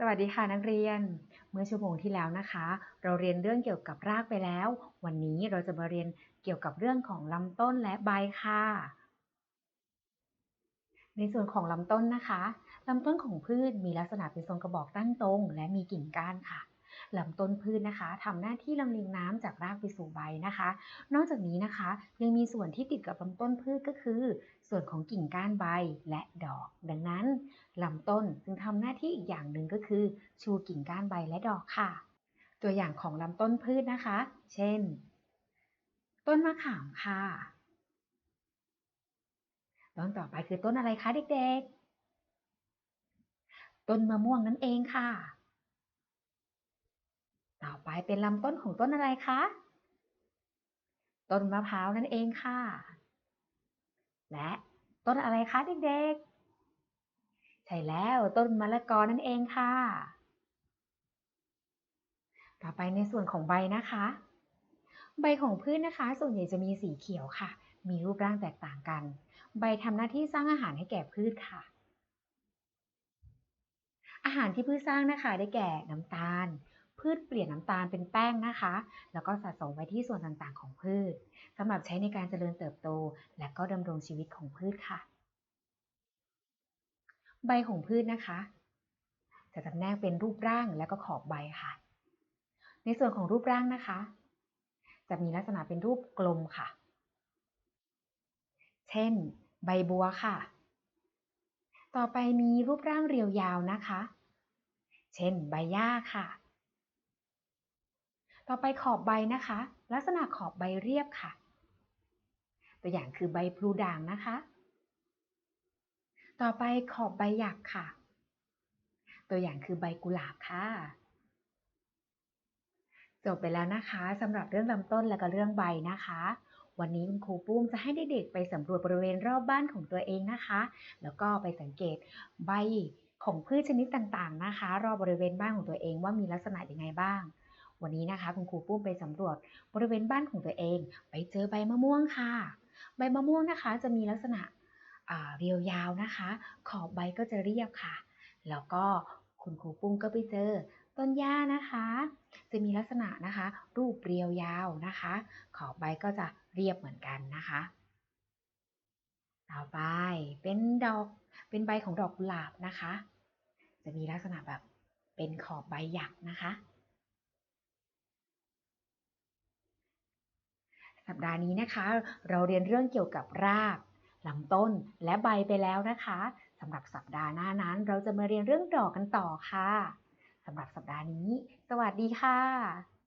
สวัสดีค่ะนักเรียน เมื่อชั่วโมงที่แล้วนะคะ เราเรียนเรื่องเกี่ยวกับรากไปแล้ว วันนี้เราจะมาเรียนเกี่ยวกับเรื่องของลำต้นและใบค่ะ ในส่วนของลำต้นนะคะลำต้นของพืชมีลักษณะเป็นทรงกระบอกตั้งตรง และมีกิ่งก้านค่ะ ลำต้นพืชนะคะทำหน้าที่ลำเลียงน้ำจากรากไปสู่ใบนะคะ นอกจากนี้นะคะยังมีส่วนที่ติดกับลำต้นพืชก็คือ ส่วนของกิ่งก้านใบและดอก ดังนั้นลำต้นจึงทำหน้าที่อีกอย่างหนึ่งก็คือ ชูกิ่งก้านใบและดอกค่ะ ตัวอย่างของลำต้นพืชนะคะ เช่น ต้นมะขามค่ะต้นต่อไปคือต้นอะไรคะเด็กๆ ต้นมะม่วงนั่นเองค่ะ ต่อไปเป็นลำต้นของต้นอะไรคะ ต้นมะพร้าวนั่นเองค่ะ และต้นอะไรคะเด็กๆ ใช่แล้วต้นมะละกอนั่นเองค่ะ ต่อไปในส่วนของใบนะคะ ใบของพืชนะคะ ส่วนใหญ่จะมีสีเขียวค่ะ มีรูปร่างแตกต่างกัน ใบทำหน้าที่สร้างอาหารให้แก่พืชค่ะอาหารที่พืชสร้างนะคะได้แก่น้ำตาล พืชเปลี่ยนน้ำตาลเป็นแป้งนะคะ แล้วก็สะสมไว้ที่ส่วนต่างๆของพืชสำหรับใช้ในการเจริญเติบโต และก็ดำรงชีวิตของพืชค่ะ ใบของพืชนะคะ จะจำแนกเป็นรูปร่างและก็ขอบใบค่ะ ในส่วนของรูปร่างนะคะ จะมีลักษณะเป็นรูปกลมค่ะ เช่น ใบบัวค่ะ ต่อไปมีรูปร่างเรียวยาวนะคะ เช่น ใบหญ้าค่ะ ต่อไปขอบใบนะคะ ลักษณะขอบใบเรียบค่ะ ตัวอย่างคือใบพลูด่างนะคะ ต่อไปขอบใบหยักค่ะ ตัวอย่างคือใบกุหลาบค่ะ จบไปแล้วนะคะสำหรับเรื่องลำต้นและก็เรื่องใบนะคะ วันนี้คุณครูปุ้มจะให้เด็กๆไปสำรวจบริเวณรอบบ้านของตัวเองนะคะ แล้วก็ไปสังเกตใบของพืชชนิดต่างๆนะคะ รอบบริเวณบ้านของตัวเองว่ามีลักษณะยังไงบ้าง วันนี้นะคะคุณครูปุ้มไปสำรวจบริเวณบ้านของตัวเอง ไปเจอใบมะม่วงค่ะ ใบมะม่วงนะคะจะมีลักษณะเรียวยาวนะคะ ขอบใบก็จะเรียบค่ะ แล้วก็คุณครูปุ้มก็ไปเจอต้นหญ้านะคะ จะมีลักษณะนะคะ รูปเรียวยาวนะคะ ขอบใบก็จะเรียบเหมือนกันนะคะ ต่อไปเป็นดอกเป็นใบของดอกกุหลาบนะคะ จะมีลักษณะแบบเป็นขอบใบหยักนะคะ สัปดาห์นี้นะคะ เราเรียนเรื่องเกี่ยวกับรากลำต้นและใบไปแล้วนะคะสำหรับสัปดาห์หน้านั้น เราจะมาเรียนเรื่องดอกกันต่อค่ะสำหรับสัปดาห์นี้ สวัสดีค่ะ